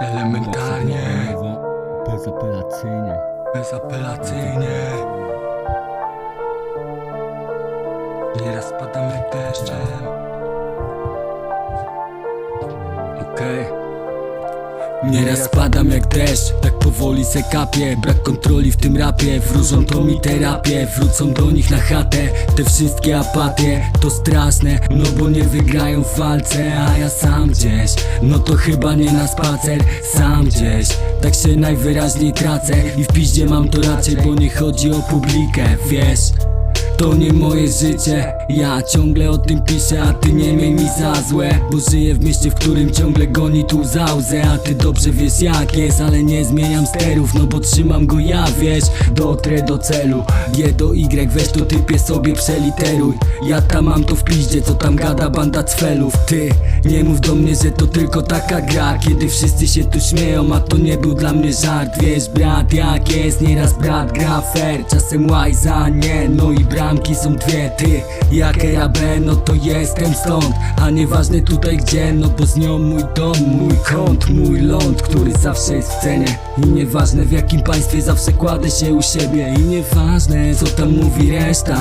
Elementarnie. Bezapelacyjnie. Bezapelacyjnie. Nieraz padam jak deszczem. Okej. okay. Nieraz padam jak deszcz, tak powoli se kapię. Brak kontroli w tym rapie, wróżą to mi terapię. Wrócą do nich na chatę, te wszystkie apatie. To straszne, no bo nie wygrają w walce A ja sam gdzieś, no to chyba nie na spacer Sam gdzieś, tak się najwyraźniej tracę I w piździe mam to raczej, bo nie chodzi o publikę, wiesz to nie moje życie Ja ciągle o tym piszę, a ty nie miej mi za złe. Bo żyję w mieście, w którym ciągle goni tu zauzę A ty dobrze wiesz jak jest, ale nie zmieniam sterów No bo trzymam go ja, wiesz. Dotrę do celu G do Y, weź to typie sobie przeliteruj. Ja tam mam to w piździe, co tam gada banda cfelów. Ty, nie mów do mnie, że to tylko taka gra. Kiedy wszyscy się tu śmieją, a to nie był dla mnie żart. Wiesz brat, jak jest, nieraz brat gra fair. Czasem łajza, nie, no i bramki są dwie Ty, jak RAB, no to jestem stąd. A nieważne tutaj gdzie, no bo z nią mój dom Mój kąt, mój ląd, który zawsze jest w cenie. I nieważne w jakim państwie, zawsze kładę się u siebie. I nieważne co tam mówi reszta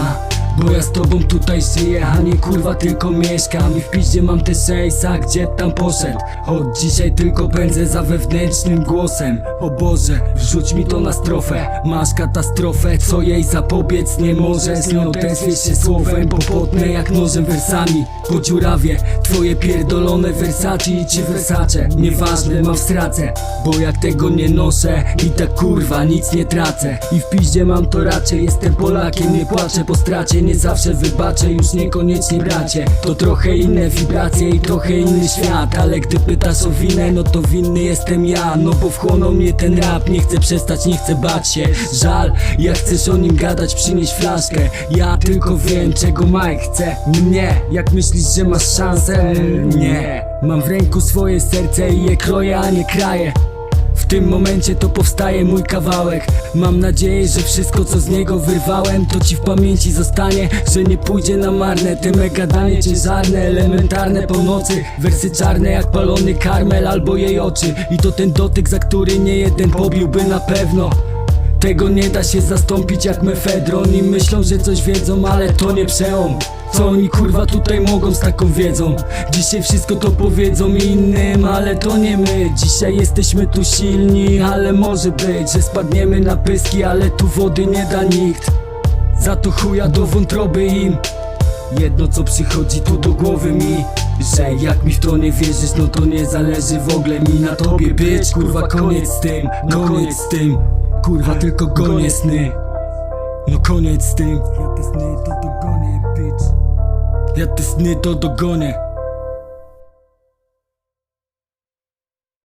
bo ja z tobą tutaj żyję, a nie kurwa tylko mieszkam. I w piździe mam te sejsa, gdzie tam poszedł? Od dzisiaj tylko pędzę za wewnętrznym głosem. O Boże, wrzuć mi to na strofę. Masz katastrofę, co jej zapobiec nie możesz. Nie odezwie się słowem, bo potnę jak nożem wersami Po dziurawie, twoje pierdolone Versace czy Versace. Nieważne, mam w strace Bo jak tego nie noszę. I tak kurwa nic nie tracę. I w piździe mam to raczej, jestem Polakiem Nie płaczę po stracie, nie zawsze wybaczę Już niekoniecznie bracie. To trochę inne wibracje i trochę inny świat. Ale gdy pytasz o winę, no to winny jestem ja. No bo wchłonął mnie ten rap, nie chcę przestać, nie chcę bać się. Żal, jak chcesz o nim gadać, przynieś flaszkę. Ja tylko wiem, czego Mike chce. Mnie, jak myślisz, że masz szansę? Nie, mam w ręku swoje serce i je kroję, a nie kraję. W tym momencie to powstaje mój kawałek. Mam nadzieję, że wszystko co z niego wyrwałem To ci w pamięci zostanie Że nie pójdzie na marne. Te mega danie ciężarne, elementarne pomocy. Wersy czarne jak palony karmel albo jej oczy. I to ten dotyk, za który nie jeden pobiłby na pewno tego nie da się zastąpić jak mefedron I myślą, że coś wiedzą, ale to nie przełom. Co oni kurwa tutaj mogą z taką wiedzą? Dzisiaj wszystko to powiedzą innym, ale to nie my. Dzisiaj jesteśmy tu silni, ale może być Że spadniemy na pyski, ale tu wody nie da nikt. Za to chuja do wątroby im. Jedno co przychodzi tu do głowy mi Że jak mi w to nie wierzysz, no to nie zależy w ogóle mi na tobie być. Kurwa koniec z tym, no koniec z tym Kurwa tylko gonię sny. No koniec z tym. Ja te sny to dogonię, bitch. Ja te sny to dogonię